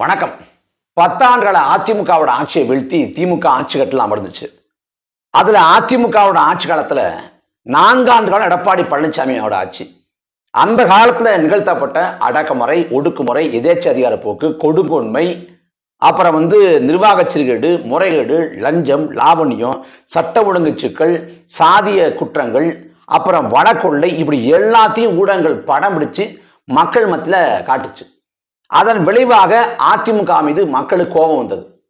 வணக்கம். பத்தாண்டுகள அதிமுகவோட ஆட்சியை வீழ்த்தி திமுக ஆட்சி கட்டலாம் அமர்ந்துச்சு. அதில் அதிமுகவோட ஆட்சி காலத்தில் நான்காண்டு காலம் எடப்பாடி பழனிசாமியோட ஆட்சி. அந்த காலத்தில் நிகழ்த்தப்பட்ட அடக்குமுறை ஒடுக்குமுறை எதேச்ச அதிகார போக்கு கொடுங்கொன்மை அப்புறம் வந்து நிர்வாக சீர்கேடு முறைகேடு லஞ்சம் லாவண்யம் சட்ட ஒழுங்கு சிக்கல் சாதிய குற்றங்கள் அப்புறம் வழக்கொள்ளை இப்படி எல்லாத்தையும் ஊடகங்கள் படம் பிடிச்சு மக்கள் மத்தியில் காட்டுச்சு. அதன் விளைவாக அதிமுக மீது மக்களுக்கு கோபம் வந்தது.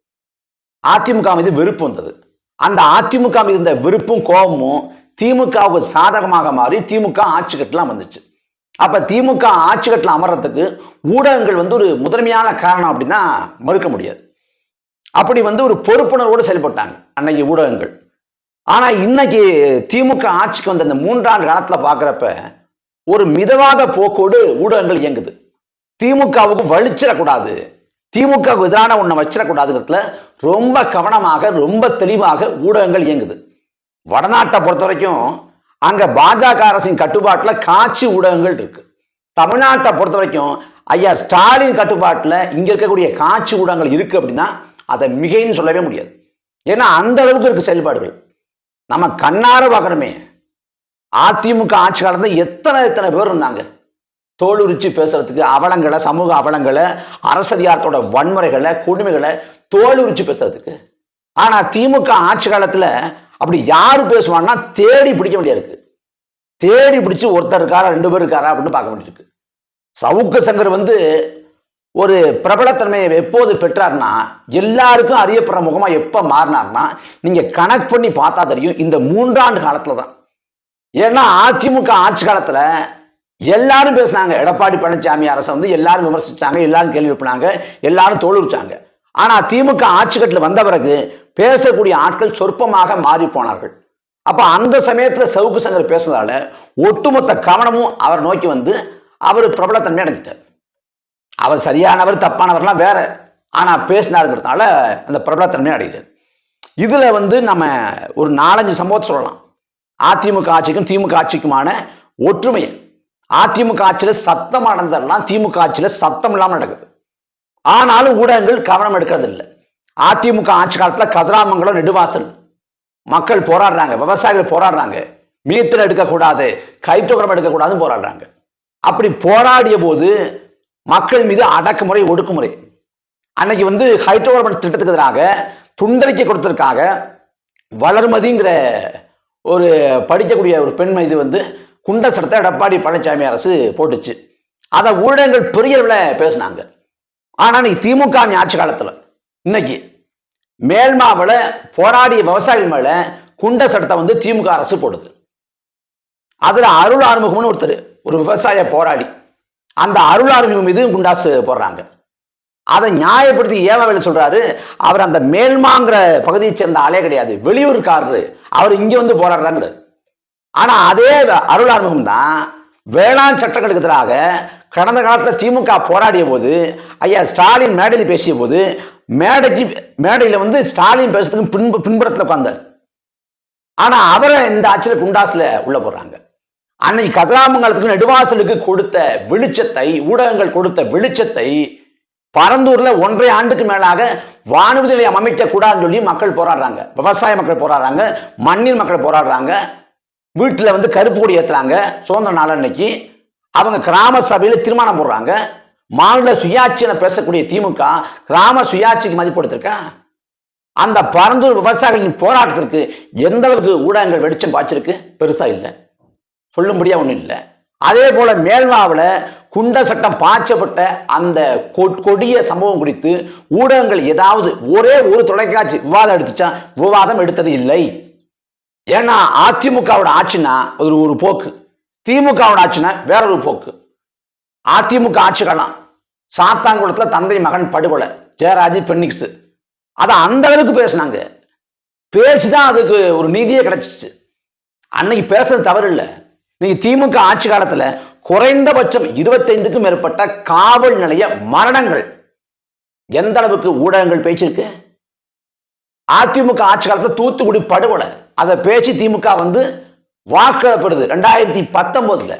அதிமுக மீது வெறுப்பு வந்தது. அந்த அதிமுக மீது இருந்த வெறுப்பும் கோபமும் திமுகவுக்கு சாதகமாக மாறி திமுக ஆட்சி கட்டலாம் வந்துச்சு. அப்ப திமுக ஆட்சி கட்டில் அமர்றதுக்கு ஊடகங்கள் வந்து ஒரு முதன்மையான காரணம் அப்படின்னா மறுக்க முடியாது. அப்படி வந்து ஒரு பொறுப்புணர்வோடு செயல்பட்டாங்க அன்னைக்கு ஊடகங்கள். ஆனா இன்னைக்கு திமுக ஆட்சிக்கு வந்த இந்த மூன்றாண்டு காலத்துல பார்க்குறப்ப ஒரு மிதவாத போக்கோடு ஊடகங்கள் இயங்குது. திமுகவுக்கு வலிச்சிடக்கூடாது. திமுகவுக்கு எதிரான ஒன்றை வச்சிடக்கூடாதுங்கிறதுல ரொம்ப கவனமாக ரொம்ப தெளிவாக ஊடகங்கள் இயங்குது. வடநாட்டை பொறுத்த வரைக்கும் அங்கே பாஜக அரசின் கட்டுப்பாட்டில் காட்சி ஊடகங்கள் இருக்கு. தமிழ்நாட்டை பொறுத்த வரைக்கும் ஐயா ஸ்டாலின் கட்டுப்பாட்டில் இங்கே இருக்கக்கூடிய காட்சி ஊடகங்கள் இருக்கு அப்படின்னா அதை மிகைன்னு சொல்லவே முடியாது. ஏன்னா அந்த அளவுக்கு இருக்கு செயல்பாடுகள். நம்ம கண்ணார பார்க்கணுமே. அதிமுக ஆட்சி காலத்தில் எத்தனை எத்தனை பேர் இருந்தாங்க? தோலுரிச்சு பேசுறதுக்கு அவலங்களை சமூக அவலங்களை அரசதிகாரத்தோட வன்முறைகளை கொடுமைகளை தோலுரிச்சு பேசுறதுக்கு. ஆனால் திமுக ஆட்சி காலத்தில் அப்படி யார் பேசுவான்னா தேடி பிடிக்க வேண்டியிருக்கு தேடி பிடிச்சு ஒருத்தர் இருக்காரா ரெண்டு பேர் இருக்காரா அப்படின்னு பார்க்க வேண்டியிருக்கு சவுக்க சங்கர் வந்து ஒரு பிரபலத்தன்மையை எப்போது பெற்றார்னா எல்லாருக்கும் அறியப்படுற முகமாக எப்போ மாறினார்னா நீங்கள் கணக்கு பண்ணி பார்த்தா தெரியும் இந்த மூன்றாண்டு காலத்தில் தான் ஏன்னா அதிமுக ஆட்சி காலத்தில் எல்லாரும் பேசினாங்க. எடப்பாடி பழனிசாமி அரசை வந்து எல்லாரும் விமர்சிச்சாங்க எல்லாரும் கேள்வி எழுப்பினாங்க எல்லாரும் தோலுரிச்சாங்க ஆனால் திமுக ஆட்சி கட்டில் வந்த பிறகு பேசக்கூடிய ஆட்கள் சொற்பமாக மாறி போனார்கள். அப்போ அந்த சமயத்தில் சவுக்கு சங்கர் பேசுனதால ஒட்டுமொத்த கவனமும் அவர் நோக்கி வந்து அவர் பிரபலத்தன்மை அடைஞ்சிட்டார். அவர் சரியானவர் தப்பானவர்லாம் வேற. ஆனால் பேசினாருங்கிறதுனால அந்த பிரபலத்தன்மை அடையுது. இதில் வந்து நம்ம ஒரு நாலஞ்சு சம்பவத்தை சொல்லலாம். அதிமுக ஆட்சிக்கும் திமுக ஆட்சிக்குமான ஒற்றுமையை. அதிமுக ஆட்சியில் சத்தம் அடைந்தெல்லாம் திமுக ஆட்சியில் சத்தம் இல்லாமல் நடக்குது. ஆனாலும் ஊடகங்கள் கவனம் எடுக்கிறது இல்லை அதிமுக ஆட்சி காலத்தில் கதிராமங்கலம் நெடுவாசல். மக்கள் போராடுறாங்க விவசாயிகள் போராடுறாங்க. மீத்தல் எடுக்கக்கூடாது கைத்தொகரம் எடுக்கக்கூடாதுன்னு போராடுறாங்க. அப்படி போராடிய போது மக்கள் மீது அடக்குமுறை ஒடுக்குமுறை. அன்னைக்கு வந்து ஹைட்ரோகார்பன் திட்டத்துக்கு எதிராக துண்டறிக்கை கொடுத்ததுக்காக வளர்மதிங்கிற ஒரு படிக்கக்கூடிய ஒரு பெண் இது வந்து குண்ட சட்டத்தை எடப்பாடி பழனிசாமி அரசு போட்டுச்சு. அதை ஊடகங்கள் பெரிய அளவில் பேசினாங்க ஆனால் திமுக ஆட்சி காலத்தில். இன்னைக்கு மேல்மாவில் போராடிய விவசாயிகள் மேல குண்ட சட்டத்தை வந்து திமுக அரசு போடுது. அதில் அருள் ஆறுமுகம்னு ஒருத்தர் ஒரு விவசாய போராடி அந்த அருள் ஆறுமுகம் மீது குண்டாசு போடுறாங்க. அதை நியாயப்படுத்தி ஏவவேல சொல்றாரு அவர் அந்த மேல்மாங்கிற பகுதியை சேர்ந்த ஆளே கிடையாது. வெளியூர்காரரு அவர் இங்கே வந்து போராடுறாங்கிறார் ஆனால் அதே அருள் ஆறுமுகம் தான் வேளாண் சட்டங்களுக்கு எதிராக கடந்த காலத்தில் திமுக போராடிய போது ஐயா ஸ்டாலின் மேடையில் பேசிய போது மேடைக்கு மேடையில் வந்து ஸ்டாலின் பேசுறதுக்கு பின்பு பின்புறத்தில் உட்காந்தார் ஆனால் அவரை இந்த ஆட்சியில் குண்டாஸில் உள்ள போடுறாங்க. அன்னைக்கு கதிராமங்கலத்துக்கு நெடுவாசலுக்கு கொடுத்த வெளிச்சத்தை ஊடகங்கள் கொடுத்த வெளிச்சத்தை பரந்தூர்ல ஒன்றரை ஆண்டுக்கு மேலாக வானூர்தி நிலையம் அமைக்க கூடாதுன்னு சொல்லி மக்கள் போராடுறாங்க. விவசாய மக்கள் போராடுறாங்க மண்ணில் மக்கள் போராடுறாங்க. வீட்டில் வந்து கருப்பு கொடி ஏற்றுறாங்க சுதந்திர நாள் அன்னைக்கு. அவங்க கிராம சபையில் தீர்மானம் போடுறாங்க. மாநில சுயாட்சியை பேசக்கூடிய திமுக கிராம சுயாட்சிக்கு மதிப்பு கொடுத்துருக்கா? அந்த பரந்தூர் விவசாயிகளின் போராட்டத்திற்கு எந்த அளவுக்கு ஊடகங்கள் வெளிச்சம் பாய்ச்சிருக்கு பெருசா இல்லை. சொல்லும்படியா ஒன்றும் இல்லை. அதே போல மேல்மாவில் குண்ட சட்டம் பாய்ச்சப்பட்ட அந்த கொடிய சம்பவம் குறித்து ஊடகங்கள் ஏதாவது ஒரே ஒரு தொலைக்காட்சி விவாதம் எடுத்துச்சா? விவாதம் எடுத்தது இல்லை. ஏன்னா அதிமுகவோட ஆட்சினா ஒரு ஒரு போக்கு. திமுகவோட ஆட்சினா வேற ஒரு போக்கு. அதிமுக ஆட்சி காலம் சாத்தாங்குளத்தில் தந்தை மகன் படுகொலை. ஜெயராஜ் பென்னிக்ஸ். அதை அந்த அளவுக்கு பேசினாங்க. பேசிதான் அதுக்கு ஒரு நீதியே கிடைச்சிச்சு. அன்னைக்கு பேசுறது தவறு இல்லை நீங்க திமுக ஆட்சி காலத்தில் குறைந்தபட்சம் இருபத்தைந்துக்கும் மேற்பட்ட காவல் நிலைய மரணங்கள். எந்த அளவுக்கு ஊடகங்கள் பேச்சிருக்கு? அதிமுக ஆட்சி காலத்தில் தூத்துக்குடி படுகொலை. அதை பேசி திமுக வந்து வாக்களிப்படுது. ரெண்டாயிரத்தி பத்தொன்பதுல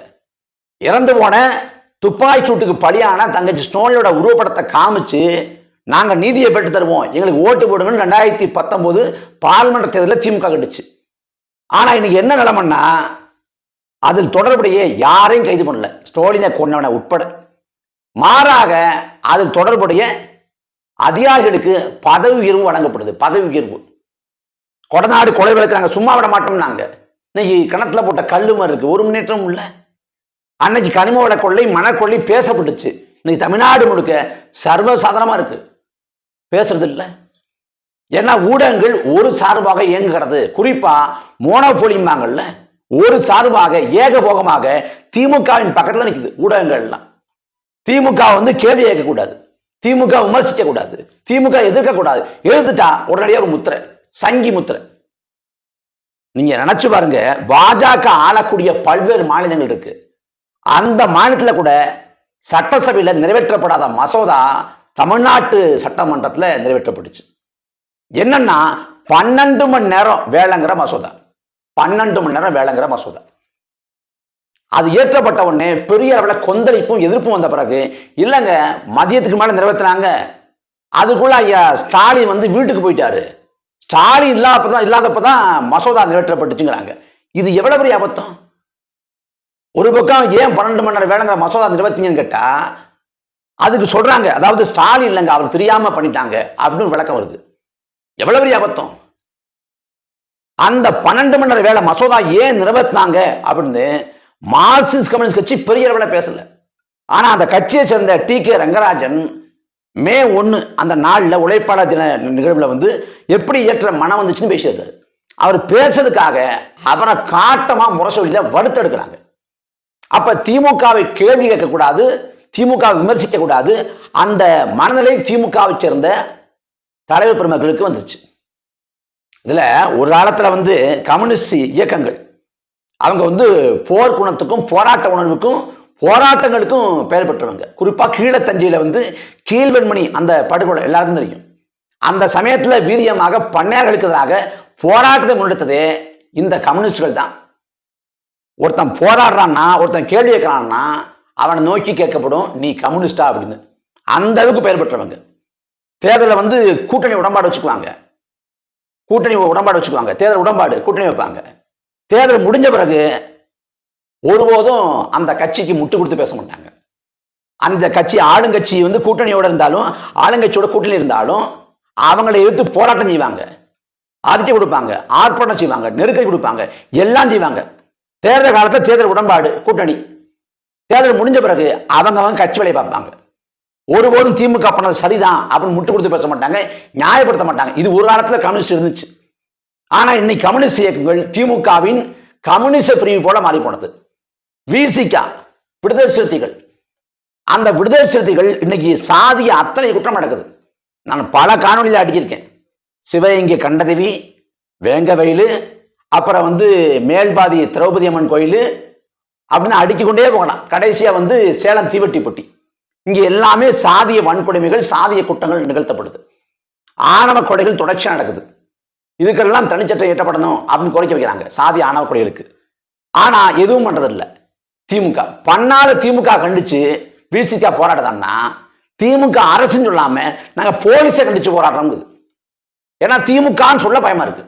இறந்து போன துப்பாக்கி சூட்டுக்கு பலியான தங்கச்சி ஸ்டோனியோட உருவப்படத்தை காமிச்சு நாங்கள் நீதியை பெற்று தருவோம். எங்களுக்கு ஓட்டு போடுங்கன்னு ரெண்டாயிரத்தி பத்தொம்போது பார்லிமெண்ட் தேர்தலில் திமுக கட்டுச்சு. ஆனால் இன்னைக்கு என்ன நிலமன்னா அதில் தொடர்புடைய யாரையும் கைது பண்ணல. ஸ்டோலினை கொண்டவனை உட்பட. மாறாக அதில் தொடர்புடைய அதிகாரிகளுக்கு பதவி உயர்வு வழங்கப்படுது. பதவி உயர்வு. கொடநாடு கொலை வழக்கு நாங்கள் சும்மா விட மாட்டோம் நாங்கள் இன்னைக்கு கிணத்துல போட்ட கல்லு மாதிரி இருக்கு. ஒரு முன்னேற்றம் இல்லை. அன்னைக்கு கனிம வள கொள்ளை பேசப்பட்டுச்சு. இன்னைக்கு தமிழ்நாடு முழுக்க சர்வசாதாரணமாக இருக்கு. பேசுறது இல்லை. ஏன்னா ஊடகங்கள் ஒரு சார்பாக இயங்குகிறது. குறிப்பா மோனோபோலிம்பாங்கல்ல ஒரு சார்பாக ஏகபோகமாக திமுகவின் பக்கத்தில் நிற்குது ஊடகங்கள்லாம். திமுக வந்து கேள்வி கேட்கக்கூடாது. திமுக விமர்சிக்க கூடாது திமுக எதிர்க்கக்கூடாது. எழுதுட்டா எதிர்த்துட்டா உடனடியாக ஒரு முத்திரை. சங்கி முத்திரை. நீங்க நினைச்சு பாருங்க பாஜக ஆளக்கூடிய பல்வேறு மாநிலங்கள் இருக்கு. அந்த மாநிலத்துல கூட சட்டசபையில நிறைவேற்றப்படாத மசோதா தமிழ்நாட்டு சட்டமன்றத்தில் நிறைவேற்றப்பட்டுச்சு. என்னன்னா பன்னெண்டு மணி நேரம் வேலைங்கிற மசோதா. பன்னெண்டு மணி நேரம் வேலைங்கிற மசோதா. அது ஏற்றப்பட்ட உடனே பெரிய அளவில் கொந்தளிப்பும் எதிர்ப்பும் வந்த பிறகு இல்லைங்க மதியத்துக்கு மேலே நிறைவேற்றினாங்க அதுக்குள்ள ஐயா ஸ்டாலின் வந்து வீட்டுக்கு போயிட்டாரு. ஸ்டாலின் இல்லாதப்பதான் இல்லாதப்பதான் மசோதா நிறைவேற்றப்பட்டுச்சுங்கிறாங்க. இது எவ்வளவு பெரிய அபத்தம்? ஒரு பக்கம் ஏன் பன்னெண்டு மணி நேரம் வேலைங்கிற மசோதா நிறைவேற்றிங்கன்னு கேட்டா அதுக்கு சொல்றாங்க. அதாவது ஸ்டாலின் இல்லைங்க அவர் தெரியாம பண்ணிட்டாங்க அப்படின்னு விளக்கம் வருது. எவ்வளவு பெரிய அபத்தம்? அந்த பன்னெண்டு மணி நேரம் வேலை மசோதா ஏன் நிறைவேற்றினாங்க அப்படின்னு மார்க்சிஸ்ட் கம்யூனிஸ்ட் கட்சி பெரிய அளவில் பேசல. ஆனா அந்த கட்சியை சேர்ந்த டி கே ரங்கராஜன் மே ஒன்று அந்த நாளில் உழைப்பாளர் தின நிகழ்வில் வந்து எப்படி ஏற்ற மனம் வந்துச்சுன்னு பேசியிருக்காரு அவர் பேசுறதுக்காக அவரை காட்டமாக முரசொலியில் வடுத்தெடுக்கிறாங்க அப்போ திமுகவை கேள்வி கேட்கக்கூடாது திமுக விமர்சிக்கக்கூடாது அந்த மனநிலை திமுகவை சேர்ந்த தலைவர் பெருமக்களுக்கு வந்துருச்சு. இதில் ஒரு காலத்தில் வந்து கம்யூனிஸ்ட் இயக்கங்கள் அவங்க வந்து போர் குணத்துக்கும் போராட்ட உணர்வுக்கும் போராட்டங்களுக்கும் பெயர் பெற்றவங்க. குறிப்பாக கீழே தஞ்சையில் வந்து கீழ்வெண்மணி அந்த படுகொலை எல்லாருக்கும் தெரியும். அந்த சமயத்தில் வீரியமாக பண்ணையார்களுக்கு எதிராக போராட்டத்தை முன்னெடுத்ததே இந்த கம்யூனிஸ்டுகள் தான். ஒருத்தன் போராடுறான்னா ஒருத்தன் கேள்வி கேட்கறான்னா அவனை நோக்கி கேட்கப்படும் நீ கம்யூனிஸ்டா? அப்படின்னு. அந்த அளவுக்கு பெயர் பெற்றவங்க. தேர்தலில் வந்து கூட்டணி உடன்பாடு வச்சுக்குவாங்க. கூட்டணி உடன்பாடு வச்சுக்குவாங்க. தேர்தல் உடன்பாடு கூட்டணி வைப்பாங்க. தேர்தல் முடிஞ்ச பிறகு ஒருபோதும் அந்த கட்சிக்கு முட்டு கொடுத்து பேச மாட்டாங்க. அந்த கட்சி ஆளுங்கட்சி வந்து கூட்டணியோட இருந்தாலும் ஆளுங்கட்சியோட கூட்டணி இருந்தாலும் அவங்களை எதிர்த்து போராட்டம் செய்வாங்க. அறிக்கை கொடுப்பாங்க ஆர்ப்பாட்டம் செய்வாங்க நெருக்கடி கொடுப்பாங்க எல்லாம் செய்வாங்க. தேர்தல் காலத்தில் தேர்தல் உடன்பாடு கூட்டணி. தேர்தல் முடிஞ்ச பிறகு அவங்க அவங்க கட்சி வேலையை பார்ப்பாங்க. ஒருபோதும் திமுக பண்ணது சரிதான் அப்படின்னு முட்டு கொடுத்து பேச மாட்டாங்க நியாயப்படுத்த மாட்டாங்க. இது ஒரு காலத்தில் கம்யூனிஸ்ட் இருந்துச்சு. ஆனால் இன்னைக்கு கம்யூனிஸ்ட் இயக்கங்கள் திமுகவின் கம்யூனிச பிரிவு போல மாறி போனது. விசிகா விடுதலை சிறுத்தைகள். அந்த விடுதலை சிறுத்தைகள் இன்னைக்கு சாதிய அத்தனை குற்றம் நடக்குது. நான் பல காணொலியில் அடிக்கிருக்கேன் சிவகங்கை கண்டதேவி வேங்கவயலு அப்புறம் வந்து மேல்பாதி திரௌபதி அம்மன் கோயில் அப்படின்னு அடிக்கிக்கொண்டே போகலாம். கடைசியாக வந்து சேலம் தீவெட்டிப்பட்டி இங்கே எல்லாமே சாதிய வன்கொடுமைகள் சாதிய குற்றங்கள் நிகழ்த்தப்படுது. ஆணவ கொலைகள் தொடர்ச்சியாக நடக்குது. இதுக்கெல்லாம் தனிச்சட்டம் ஏற்றப்படணும் அப்படின்னு குறைக்க வைக்கிறாங்க. சாதி ஆணவ கொலைகளுக்கு. ஆனால் எதுவும் பண்ணுறதில்லை திமுக. பண்ணாத திமுக கண்டிச்சு வீழ்ச்சிக்கா போராடுதான்னா திமுக அரசுன்னு சொல்லாம நாங்க போலீஸை கண்டிச்சு போராடுறோம் ஏன்னா திமுகன்னு சொல்ல பயமா இருக்கு.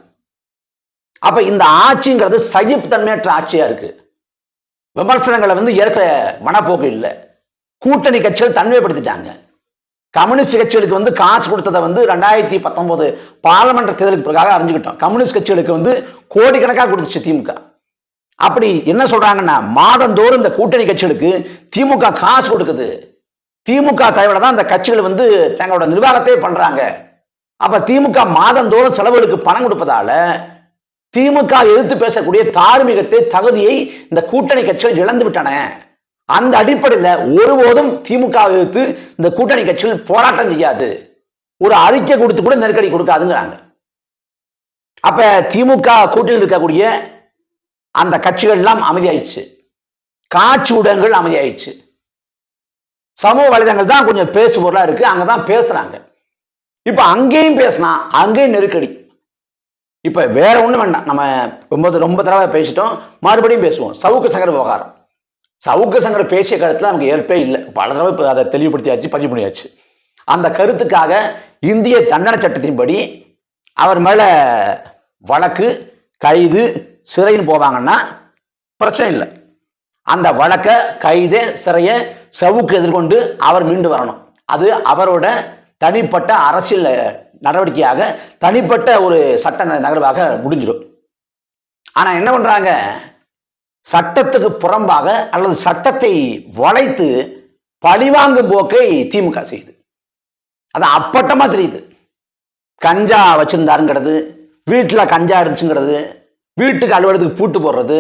அப்ப இந்த ஆட்சிங்கிறது சகிப்புத்தன்மையற்ற ஆட்சியா இருக்கு. விமர்சனங்களை வந்து ஏற்க மனப்போக்கு இல்லை. கூட்டணி கட்சிகள் தன்மைப்படுத்திட்டாங்க. கம்யூனிஸ்ட் கட்சிகளுக்கு வந்து காசு கொடுத்ததை வந்து ரெண்டாயிரத்தி பத்தொன்பது பாராளுமன்ற தேர்தலுக்கு பிறகாக அறிஞ்சுக்கிட்டோம். கம்யூனிஸ்ட் கட்சிகளுக்கு வந்து கோடிக்கணக்காக கொடுத்துச்சு திமுக. அப்படி என்ன சொல்றாங்கன்னா மாதந்தோறும் இந்த கூட்டணி கட்சிகளுக்கு திமுக காசு கொடுக்குது. திமுக தலைவரை தான் அந்த கட்சிகள் வந்து தங்களோட நிர்வாகத்தை பண்றாங்க. அப்ப திமுக மாதந்தோறும் செலவுகளுக்கு பணம் கொடுப்பதால திமுக எதிர்த்து பேசக்கூடிய தார்மீகத்தை தகுதியை இந்த கூட்டணி கட்சிகள் இழந்து விட்டன. அந்த அடிப்படையில் ஒருபோதும் திமுக எதிர்த்து இந்த கூட்டணி கட்சிகள் போராட்டம் செய்யாது. ஒரு அறிக்கை கொடுத்து கூட நெருக்கடி கொடுக்காதுங்கிறாங்க. அப்ப திமுக கூட்டணியில் இருக்கக்கூடிய அந்த கட்சிகள்லாம் அமைதியாயிடுச்சு. காட்சி ஊடகங்கள் அமைதியாயிடுச்சு. சமூக வலைதளங்கள் தான் கொஞ்சம் பேசுபொருளா இருக்கு. அங்கதான் பேசுகிறாங்க இப்போ அங்கேயும் பேசினா அங்கேயும் நெருக்கடி. இப்போ வேற ஒன்றும் வேண்டாம். நம்ம ரொம்ப ரொம்ப தடவை பேசிட்டோம். மறுபடியும் பேசுவோம். சவுக்கு சங்கர விவகாரம். சவுக்கு சங்கர பேசிய காலத்தில் நமக்கு ஏற்பே இல்லை. பல தடவை இப்போ அதை தெளிவுபடுத்தியாச்சு பதிவு பண்ணியாச்சு. அந்த கருத்துக்காக இந்திய தண்டனை சட்டத்தின்படி அவர் மேலே வழக்கு கைது சிறைன்னு போவாங்கன்னா பிரச்சனை இல்லை. அந்த வழக்கை கைது சிறையை சவுக்கு எதிர்கொண்டு அவர் மீண்டு வரணும். அது அவரோட தனிப்பட்ட அரசியல் நடவடிக்கையாக தனிப்பட்ட ஒரு சட்ட நகர்வாக முடிஞ்சிடும். ஆனால் என்ன பண்ணுறாங்க சட்டத்துக்கு புறம்பாக அல்லது சட்டத்தை வளைத்து பழிவாங்கும் போக்கை திமுக செய்யுது. அது அப்பட்டமாக தெரியுது. கஞ்சா வச்சுருந்தாருங்கிறது வீட்டில் கஞ்சா இருந்துச்சுங்கிறது வீட்டுக்கு அலுவலகத்துக்கு பூட்டு போடுறது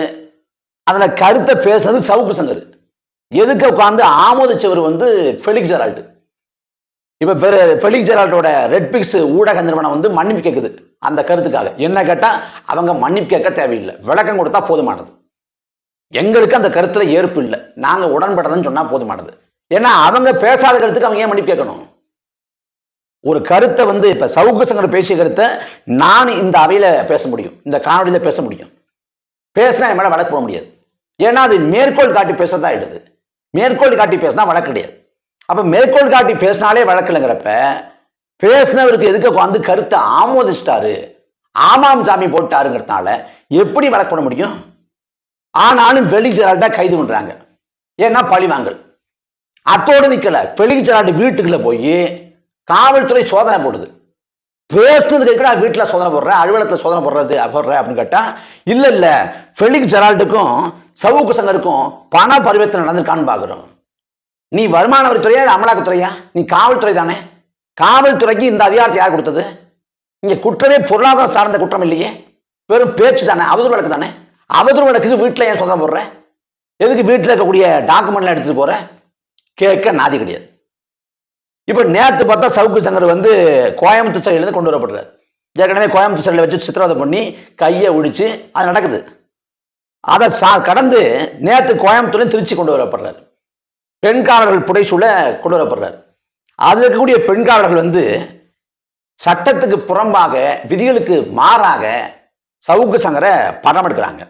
அதில் கருத்தை பேசுறது சவுக்கு சங்கர். எதுக்கு உட்காந்து ஆமோதிச்சவர் வந்து ஃபெலிக் ஜெரால்டு. இப்போ பெரு ஃபெலிக் ஜெரால்டோட ரெட்பிக்ஸ் ஊடக நிறுவனம் வந்து மன்னிப்பு கேட்குது அந்த கருத்துக்காக. என்ன கேட்டால் அவங்க மன்னிப்பு கேட்க தேவையில்லை. விளக்கம் கொடுத்தா போதுமானது. எங்களுக்கு அந்த கருத்தில் ஏற்பு இல்லை. நாங்கள் உடன்படலன்னு சொன்னால் போதுமானது. ஏன்னா அவங்க பேசாத கருத்துக்கு அவங்க ஏன் மன்னிப்பு கேட்கணும்? ஒரு கருத்தை வந்து இப்ப சவுக்கு சங்கர் பேசிய கருத்தை நான் இந்த அவையில பேச முடியும் இந்த காணொலியில பேச முடியும். பேசினா என் மேல வழக்கு போட முடியாது. ஏன்னா அது மேற்கோள் காட்டி பேசுறதா ஆயிடுது. மேற்கோள் காட்டி பேசினா வழக்கு கிடையாது. அப்ப மேற்கோள் காட்டி பேசினாலே வழக்கு பேசினவருக்கு எதுக்கு உட்காந்து கருத்தை ஆமோதிச்சிட்டாரு? ஆமாம் சாமி போட்டாருங்கிறதுனால எப்படி வழக்கு போட முடியும்? ஆனாலும் வெளிச்சரால்ட்டா கைது பண்றாங்க. ஏன்னா பழிவாங்கல். அத்தோடு நிக்கல. வெளிச்சரால்ட்டு வீட்டுக்குள்ள போய் காவல்துறை சோதனை போடுது. பேசுனதுக்கு கூட வீட்டில் சோதனை போடுற அலுவலகத்தில் சோதனை போடுறது போடுற அப்படின்னு கேட்டால் இல்லை இல்லை ஃபெலிக் ஜெரால்டுக்கும் சவுக்கு சங்கருக்கும் பண பரிவர்த்தனை நடந்திருக்கான்னு பார்க்குறோம் நீ வருமான வரித்துறையா இல்ல அமலாக்கத்துறையா? நீ காவல்துறை தானே? காவல்துறைக்கு இந்த அதிகாரத்தை யார் கொடுத்தது? இங்கே குற்றமே பொருளாதாரம் சார்ந்த குற்றம் இல்லையே. வெறும் பேச்சு தானே அவதூறு வழக்கு தானே? அவதூறு வழக்குக்கு வீட்டில் ஏன் சோதனை போடுற? எதுக்கு வீட்டில் இருக்கக்கூடிய டாக்குமெண்ட்லாம் எடுத்துகிட்டு போகிறேன் கேட்க நாதி கிடையாது. இப்போ நேற்று பார்த்தா சவுக்கு சங்கர் வந்து கோயம்புத்தூர் சிறையிலேருந்து கொண்டு வரப்படுறாரு ஏற்கனவே கோயம்புத்தூர் சிறையில் வச்சு சித்திரவதை பண்ணி கையை ஒடிச்சு அது நடக்குது. அதை சா கடந்து நேற்று கோயம்புத்தூர்லேயும் திருச்சி கொண்டு வரப்படுறாரு. பெண்காரர்கள் புடைசூழ கொண்டு வரப்படுறாரு. அதில் இருக்கக்கூடிய பெண்காரர்கள் வந்து சட்டத்துக்கு புறம்பாக விதிகளுக்கு மாறாக சவுக்கு சங்கரை படம் எடுக்கிறாங்க.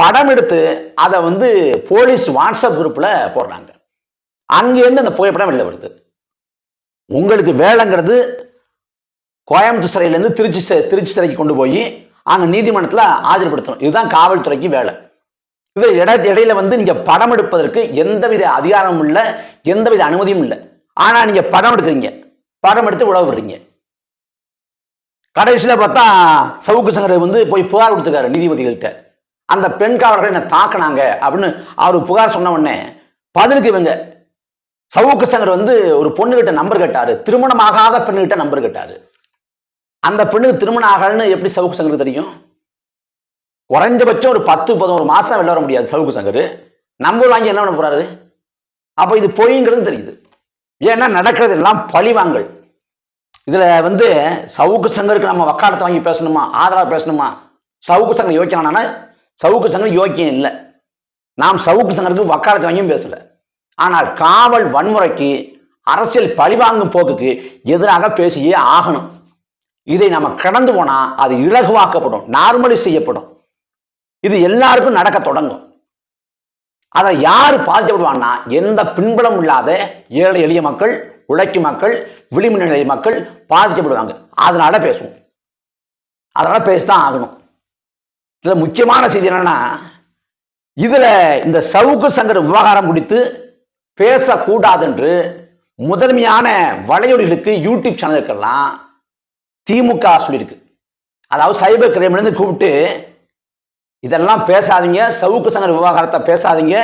படம் எடுத்து அதை வந்து போலீஸ் வாட்ஸ்அப் குரூப்பில் போடுறாங்க. அங்கேருந்து அந்த புகைப்படம் வெளில வருது. உங்களுக்கு வேலைங்கிறது கோயம்புத்தூர் சிறையிலேருந்து திருச்சி திருச்சி சிறைக்கு கொண்டு போய் அங்கே நீதிமன்றத்தில் ஆஜர்படுத்தணும். இதுதான் காவல்துறைக்கு வேலை. இது இட இடையில வந்து நீங்கள் படம் எடுப்பதற்கு எந்தவித அதிகாரமும் இல்லை எந்தவித அனுமதியும் இல்லை. ஆனால் நீங்கள் படம் எடுக்கிறீங்க. படம் எடுத்து உழவு விடுறீங்க. கடைசியில் பார்த்தா சவுக்கு சங்கர் வந்து போய் புகார் கொடுத்துருக்காரு நீதிபதிகள்கிட்ட. அந்த பெண் காவலர்கள் என்னை தாக்குனாங்க அப்படின்னு அவர் புகார் சொன்ன உடனே பதிலுக்கு இவங்க சவுக்கு சங்கர் வந்து ஒரு பொண்ணுகிட்ட நம்பர் கேட்டாரு. திருமணம் ஆகாத பெண்ணுகிட்ட நம்பர் கேட்டாரு. அந்த பெண்ணுக்கு திருமணம் ஆகலன்னு எப்படி சவுக்கு சங்கர் தெரியும்? குறைஞ்சபட்சம் ஒரு பத்து பதினோரு மாசம் வெளில வர முடியாது சவுக்கு சங்கர் நம்பர் வாங்கி என்ன பண்ண போறாரு? அப்போ இது பொய்ங்கிறது தெரியுது. ஏன்னா நடக்கிறது எல்லாம் பழிவாங்கல். இதுல வந்து சவுக்கு சங்கருக்கு நம்ம வக்காலத்தை வாங்கி பேசணுமா? ஆதரவா பேசணுமா? சவுக்கு சங்கர் யோக்கியமானா சவுக்கு சங்கர் யோக்கியம் இல்லை. நாம் சவுக்கு சங்கருக்கு வக்காலத்தை வாங்கியும் பேசலை. ஆனால் காவல் வன்முறைக்கு அரசியல் பழிவாங்கும் போக்குக்கு எதிராக பேசியே ஆகணும். இதை நம்ம கடந்து போனால் அது இலகுவாக்கப்படும் நார்மலி செய்யப்படும். இது எல்லாருக்கும் நடக்க தொடங்கும். அதை யார் பாதிக்கப்படுவான்னா எந்த பின்புலம் இல்லாத ஏழை எளிய மக்கள் உழைக்கும் மக்கள் விளிம்பு நிலை மக்கள் பாதிக்கப்படுவாங்க. அதனால பேசுவோம். அதனால பேசிதான் ஆகணும். இதில் முக்கியமான செய்தி என்னன்னா இதில் இந்த சவுக்கு சங்கர் விவகாரம் குறித்து பேசக்கூடாதென்று முதன்மையான வலையொலிகளுக்கு யூடியூப் சேனலுக்கெல்லாம் திமுக சொல்லியிருக்கு. அதாவது சைபர் கிரைம்லேருந்து கூப்பிட்டு இதெல்லாம் பேசாதீங்க சவுக்கு சங்கர் விவகாரத்தை பேசாதீங்க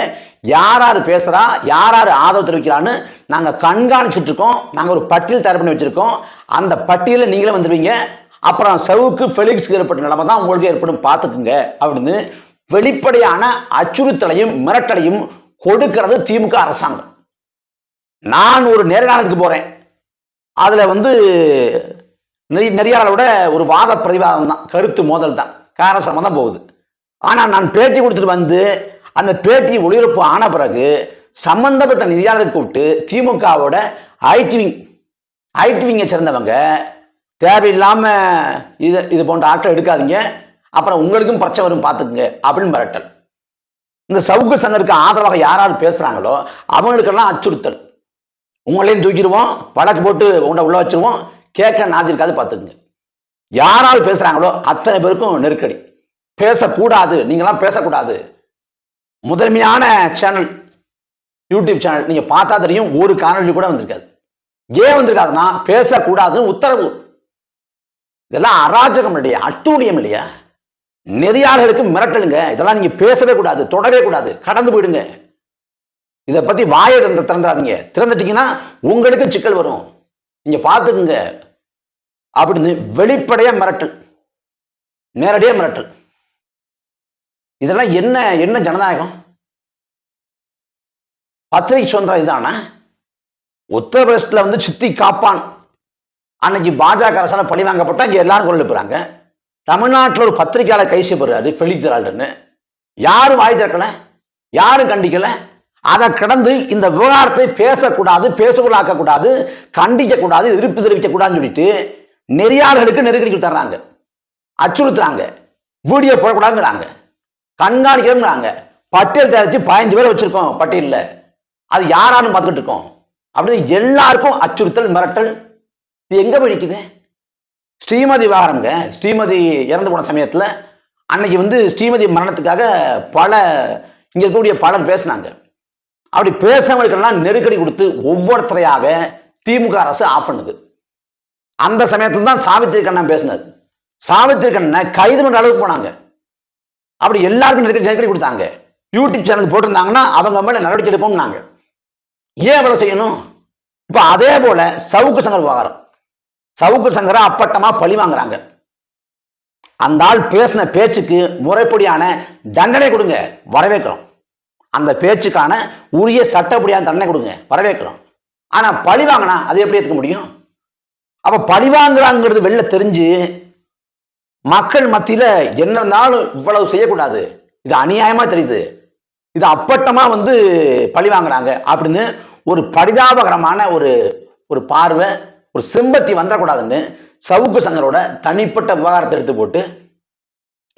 யார் யார் பேசுகிறா யார் யார் ஆதரவு தெரிவிக்கிறான்னு நாங்கள் கண்காணிச்சுட்டு இருக்கோம் நாங்கள் ஒரு பட்டியல் தயார் பண்ணி வச்சுருக்கோம். அந்த பட்டியலில் நீங்களே வந்துடுவீங்க அப்புறம் சவுக்கு ஃபெலிக்ஸ்க்கு ஏற்பட்ட நிலைமை தான் உங்களுக்கு ஏற்படும் பார்த்துக்குங்க அப்படின்னு வெளிப்படையான அச்சுறுத்தலையும் மிரட்டலையும் கொடுக்கிறது திமுக அரசாங்கம். நான் ஒரு நேர்காணலுக்கு போறேன். அதுல வந்து நெறி- நெறியாளரோட ஒரு வாத பிரதிவாதம் தான் கருத்து மோதல் தான் காரசமாக தான் போகுது. ஆனால் நான் பேட்டி கொடுத்துட்டு வந்து அந்த பேட்டி ஒளிபரப்பு ஆன பிறகு சம்பந்தப்பட்ட நெறியாளர் கூப்பிட்டு திமுகவோட ஐடிவிங் ஐடிவிங்கை சேர்ந்தவங்க தேவையில்லாமல் இது இது போன்ற ஆட்கள் எடுக்காதீங்க அப்புறம் உங்களுக்கும் பிரச்சனை வரும் பார்த்துக்குங்க அப்படின்னு மிரட்டல். இந்த சவுக்கு சங்கருக்கு ஆதரவாக யாராவது பேசுகிறாங்களோ அவங்களுக்கெல்லாம் அச்சுறுத்தல். உங்களையும் தூக்கிடுவோம் வழக்கு போட்டு உங்களை உள்ள வச்சிருவோம் கேட்க நாதிருக்காது பார்த்துக்குங்க. யாராவது பேசுகிறாங்களோ அத்தனை பேருக்கும் நெருக்கடி. பேசக்கூடாது நீங்களாம் பேசக்கூடாது. முதன்மையான சேனல் யூடியூப் சேனல் நீங்கள் பார்த்தா தெரியும் ஒரு காணொலி கூட வந்திருக்காது. ஏன் வந்திருக்காதுன்னா பேசக்கூடாதுன்னு உத்தரவு. இதெல்லாம் அராஜகம் இல்லையா அட்டூழியம் இல்லையா நெறியாளர்களுக்கு மிரட்டலுங்க. இதெல்லாம் நீங்க பேசவே கூடாது தொடவே கூடாது. கடந்து போயிடுங்க. இதை பத்தி வாயை திறந்துடாதீங்க. திறந்துட்டீங்கன்னா உங்களுக்கு சிக்கல் வரும். நீங்க பார்த்துக்குங்க. அப்படின்னு வெளிப்படையா மிரட்டல். நேரடியா மிரட்டல். இதெல்லாம் என்ன என்ன ஜனநாயகம்? பத்திரிகை சுதந்திரம் இதானா உத்தரப்பிரதேசத்துல வந்து சித்தி காப்பான். அன்னைக்கு பாஜக அரசால பழி வாங்கப்பட்டா இங்க எல்லாரும் குரல் போகிறாங்க தமிழ்நாட்டில் ஒரு பத்திரிகையாளர் கை செய்யப்படுறாரு ஃபெலிக் ஜெரால்டுன்னு யாரும் வாய் திறக்கல யாரும் கண்டிக்கல. அதை கடந்து இந்த விவகாரத்தை பேசக்கூடாது பேசுகளாக்க கண்டிக்கக்கூடாது எதிர்ப்பு தெரிவிக்கக்கூடாதுன்னு சொல்லிட்டு நெறியாளர்களுக்கு நெருக்கடி தர்றாங்க அச்சுறுத்துறாங்க. வீடியோ போடக்கூடாதுங்கிறாங்க. கண்காணிக்கிறோங்கிறாங்க பட்டியல் தயாரித்து பதினஞ்சு பேர் வச்சிருக்கோம் பட்டியலில். அது யாரான்னு பார்த்துக்கிட்டு இருக்கோம். அப்படின்னு எல்லாருக்கும் அச்சுறுத்தல் மிரட்டல். இது எங்கே போய் நிற்குது ஸ்ரீமதி விவகாரம்ங்க. ஸ்ரீமதி இறந்து போன சமயத்தில் அன்னைக்கு வந்து ஸ்ரீமதி மரணத்துக்காக பல இங்கே இருக்கக்கூடிய பலர் பேசினாங்க. அப்படி பேசுறவங்களுக்கெல்லாம் நெருக்கடி கொடுத்து ஒவ்வொருத்தரையாக திமுக அரசு ஆஃப் பண்ணுது. அந்த சமயத்துல தான் சாவித்திரி கண்ணன் பேசினது சாவித்திரி கண்ணனை கைது பண்ணுற அளவுக்கு போனாங்க. அப்படி எல்லாருக்கும் நெருக்கடி நெருக்கடி கொடுத்தாங்க. யூடியூப் சேனல் போட்டிருந்தாங்கன்னா அவங்க மேலே நடவடிக்கை எடுப்போம்னாங்க. ஏன் இவ்வளோ செய்யணும்? இப்போ அதே போல சவுக்கு சங்கர் விவகாரம். சவுக்கு சங்கரை அப்பட்டமா பழி வாங்குறாங்க. அந்த ஆள் பேசின பேச்சுக்கு முறைப்படியான தண்டனை கொடுங்க வரவேற்கிறோம். அந்த பேச்சுக்கான உரிய சட்டப்படியான தண்டனை கொடுங்க வரவேற்கிறோம். ஆனா பழி வாங்கினா அது எப்படி ஏத்துக்க முடியும்? அப்ப பழி வாங்குறாங்கிறது வெளில தெரிஞ்சு மக்கள் மத்தியில என்ன இருந்தாலும் இவ்வளவு செய்யக்கூடாது. இது அநியாயமா தெரியுது. இது அப்பட்டமா வந்து பழி வாங்குறாங்க அப்படின்னு ஒரு பரிதாபகரமான ஒரு ஒரு பார்வை ஒரு சிம்பத்தி வந்துடக்கூடாதுன்னு சவுக்கு சங்கரோட தனிப்பட்ட விவகாரத்தை எடுத்து போட்டு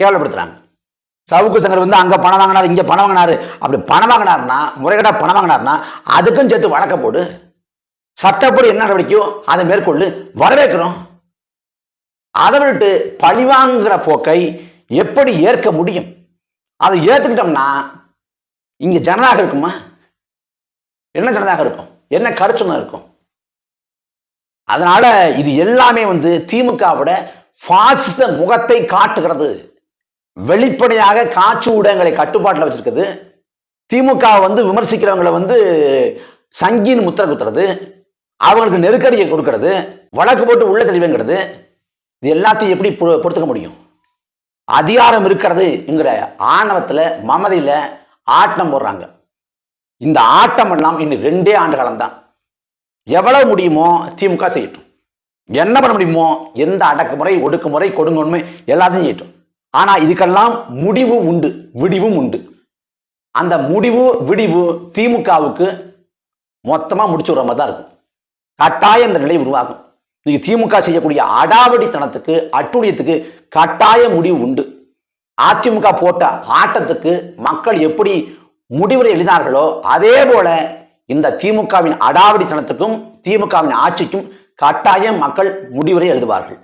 கேவலப்படுத்துறாங்க. சவுக்கு சங்கர் வந்து அங்கே பணம் வாங்கினாரு இங்கே பணம் வாங்கினாரு. அப்படி பணம் வாங்கினாருன்னா முறைகேட்டாக பணம் வாங்கினாருன்னா அதுக்கும் சேர்த்து வழக்க போடு. சட்டப்படி என்ன நடவடிக்கையோ அதை மேற்கொள்ளு வரவேற்கிறோம். அதை விட்டு பழிவாங்குகிற போக்கை எப்படி ஏற்க முடியும்? அதை ஏற்றுக்கிட்டோம்னா இங்கே ஜனதாக இருக்குமா? என்ன ஜனதாக இருக்கும்? என்ன கருச்சுணம் இருக்கும்? அதனால இது எல்லாமே வந்து திமுகவோட பாசிச முகத்தை காட்டுகிறது. வெளிப்படையாக காட்சி ஊடகங்களை கட்டுப்பாட்டில் வச்சிருக்குது. திமுக வந்து விமர்சிக்கிறவங்களை வந்து சங்கின்னு முத்திர குத்துறது. அவங்களுக்கு நெருக்கடியை கொடுக்கறது. வழக்கு போட்டு உள்ள தெளிவுங்கிறது. இது எல்லாத்தையும் எப்படி பொ- பொறுத்துக்க முடியும்? அதிகாரம் இருக்கிறதுங்கிற ஆணவத்தில் மமதையில் ஆட்டம் போடுறாங்க. இந்த ஆட்டம் எல்லாம் இன்னும் ரெண்டே ஆண்டு காலம்தான். எவ்வளவு முடியுமோ திமுக செய்யட்டும். என்ன பண்ண முடியுமோ எந்த அடக்குமுறை ஒடுக்குமுறை கொடுங்கொன்மை எல்லாத்தையும் செய்யட்டும். ஆனா இதுக்கெல்லாம் முடிவு உண்டு விடிவும் உண்டு. அந்த முடிவு விடிவு திமுகவுக்கு மொத்தமா முடிச்சு விடுற மாதிரி தான் இருக்கும். கட்டாயம் இந்த நிலை உருவாகும். நீங்க திமுக செய்யக்கூடிய அடாவடித்தனத்துக்கு அட்டுழியத்துக்கு கட்டாய முடிவு உண்டு. அதிமுக போட்ட ஆட்டத்துக்கு மக்கள் எப்படி முடிவுரை எழுதினார்களோ அதே போல இந்த திமுகவின் அடாவடித்தனத்துக்கும் திமுகவின் ஆட்சிக்கும் கட்டாயம் மக்கள் முடிவுரை எழுதுவார்கள்.